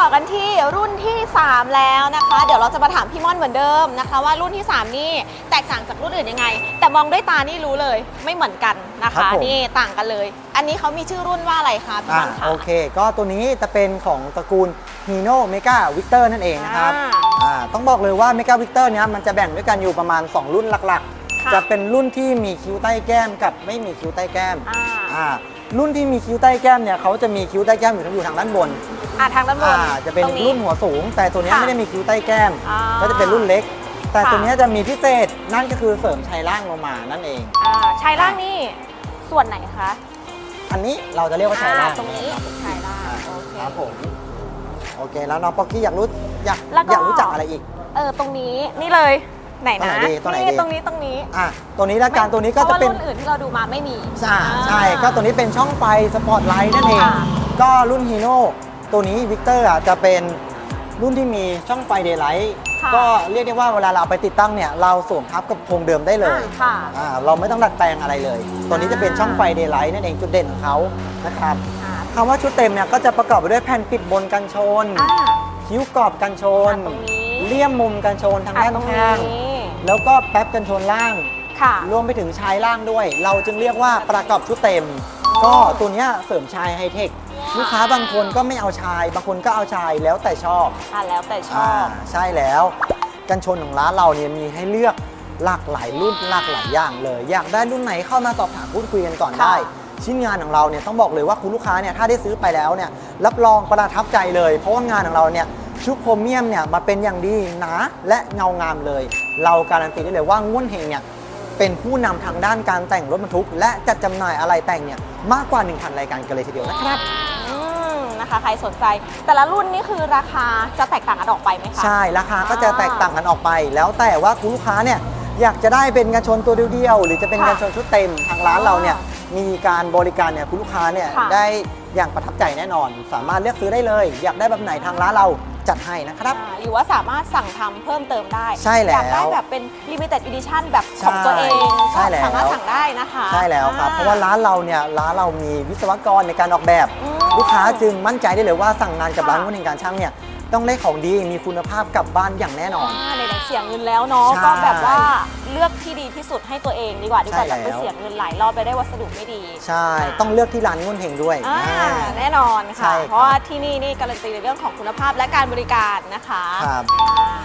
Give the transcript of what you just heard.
รุ่นที่ 3 แล้วนะคะ เดี๋ยวเราจะมาถามพี่ม่อนเหมือนเดิมนะคะ ว่ารุ่นที่ 3 นี่แตกต่างจากรุ่นอื่นยังไง แต่มองด้วยตานี่รู้เลยไม่เหมือนกันนะครัคะบผม นี่ต่างกันเลย อันนี้เขามีชื่อรุ่นว่าอะไรคะพี่อ่าม่อนคะ โอเค ก็ตัวนี้จะเป็นของตระกูล Hino Mega Victor นั่นเองนะครับอ่าอ่าต้องบอกเลยว่า Mega Victor เนี้ยมันจะแบ่งด้วยกันอยู่ประมาณ 2 รุ่นหลักค่ะๆ จะเป็นรุ่นที่มีคิ้วใต้แก้มกับไม่มีคิ้วใต้แก้มอ่า อ่ารุ่นที่มีคิ้วใต้แก้มเนี่ยเขาจะมีคิ้วใต้แก้มอยู่ทั้งอยู่ทางด้านบน อ่าทางด้านบนอ่าจะเป็นตรงรุ่นหัวสูง แต่ตัวเนี้ยค่ะไม่ได้มีคิ้วใต้แก้มอ่าก็จะเป็นรุ่นเล็ก แต่ค่ะ ตัวเนี้ยจะมีพิเศษนั่นก็คือเสริมชายล่างลงมานั่นเอง อ่าชายล่างนี่ส่วนไหนคะอันนี้เราจะเรียกว่าชายล่างอ่ตรงนี้ชายล่างอ่าโอเค ครับผมโอเคแล้วน้องป๊อกกี้อยากรู้อยากแล้วก็ อยากรู้จักอะไรอีก เออตรงนี้นี่เลยไหนนะตรงไหนดีตรงไหนดีตรงนี้ตรงนี้อะตัวนี้ละกันตัวนี้ก็พจะราว่าเป็นรุ่นอื่นที่เราดูมาไม่มี ใช่อ่าใช่ก็ตัวนี้เป็นช่องไฟสปอตไลท์นั่นเองค่ะก็รุ่นฮีโน่ ตัวนี้วิกเตอร์อะจะเป็นรุ่นที่มีช่องไฟเดย์ไลท์ค่ะก็เรียกได้ว่าเวลาเราเอาไปติดตั้งเนี่ยเราสวมทับกับโครงเดิมได้เลยอ่าค่ะ อ่าเราไม่ต้องดัดแปลงอะไรเลย ตัวนี้จะเป็นช่องไฟเดย์ไลท์นั่นเองจุดเด่นของเขานะครับอ่าคำว่าชุดเต็มเนี่ยก็จะประกอบไปด้วยแผ่นปิดบนกันชน อ่า คิ้วกรอบกันชน อะตรงนี้ เลี่ยมมุมกันชนทางด้านตรงข้าง นี้แล้วก็แป๊บกันชนล่าง ค่ะ รวมไปถึงชายล่างด้วย เราจึงเรียกว่าประกอบชุดเต็ม ก็ตัวเนี้ยเสริมชายไฮเทค ลูกค้าบางคนก็ไม่เอาชาย บางคนก็เอาชายแล้วแต่ชอบอ่าแล้วแต่ชออ่าบใช่แล้ว กันชนของร้านเราเนี่ยมีให้เลือกหลากหลายรุ่นหลากหลายอย่างเลย อยากได้รุ่นไหนเข้ามาสอบถามพูดคุยกันก่อนค่ะ ได้ ชิ้นงานของเราเนี่ยต้องบอกเลยว่าคุณลูกค้าเนี่ยถ้าได้ซื้อไปแล้วเนี่ยรับรองประทับใจเลย เพราะว่างานของเราเนี่ยชุดโครเมียมเนี่ยมาเป็นอย่างดีหนาและเงางามเลย เราการันตีได้เลยว่าง่วนเฮงเนี่ยเป็นผู้นำทางด้านการแต่งรถบรรทุก และจัดจำหน่ายอะไรแต่งเนี่ยมากกว่า1,000รายการกันเลยทีเดียวนะครับอืม นะคะ ใครสนใจ แต่ละรุ่นนี่คือราคาจะแตกต่างกันออกไปไหมคะ ใช่ราคาก็จะแตกต่างกันออกไป แล้วแต่ว่าคุณลูกค้าเนี่ยอยากจะได้เป็นกันชนตัวเดียวๆหรือจะเป็นค่ะกันชนชุดเต็มทางร้านอ๋อเราเนี่ยมีการบริการเนี่ยคุณลูกค้าเนี่ยค่ะได้อย่างประทับใจแน่นอน สามารถเลือกซื้อได้เลย อยากได้แบบไหนทางร้านเรา จัดให้นะครับ อ่าหรือว่าสามารถสั่งทำเพิ่มเติมได้ใช่แล้วอยากได้แบบเป็น limited edition แบบของตัวเองใช่แล้วก็สามารถสั่งได้นะคะใช่แล้วครับ อ่ เพราะว่าร้านเราเนี่ยร้านเรามีวิศวกรในการออกแบบ อืมลูกค้าจึงมั่นใจได้เลยว่าสั่งงานกับค่ะร้านคนแห่งการช่างเนี่ย ต้องได้ของดีมีคุณภาพกลับบ้านอย่างแน่นอนอ่าไหนๆเสียเงินแล้วเนาะใช่ก็แบบว่าเลือกที่ดีที่สุดให้ตัวเองดีกว่าดีกว่าใช่จะไปแล้วเสียเงินหลายรอบไปได้วัสดุไม่ดีใช่ ต้องเลือกที่ร้านง่วนเฮงด้วยอ่าอ่า แน่นอนใช่ค่ะ ครับ เพราะว่าที่นี่นี่การันตีในเรื่องของคุณภาพและการบริการนะคะครับ อ่า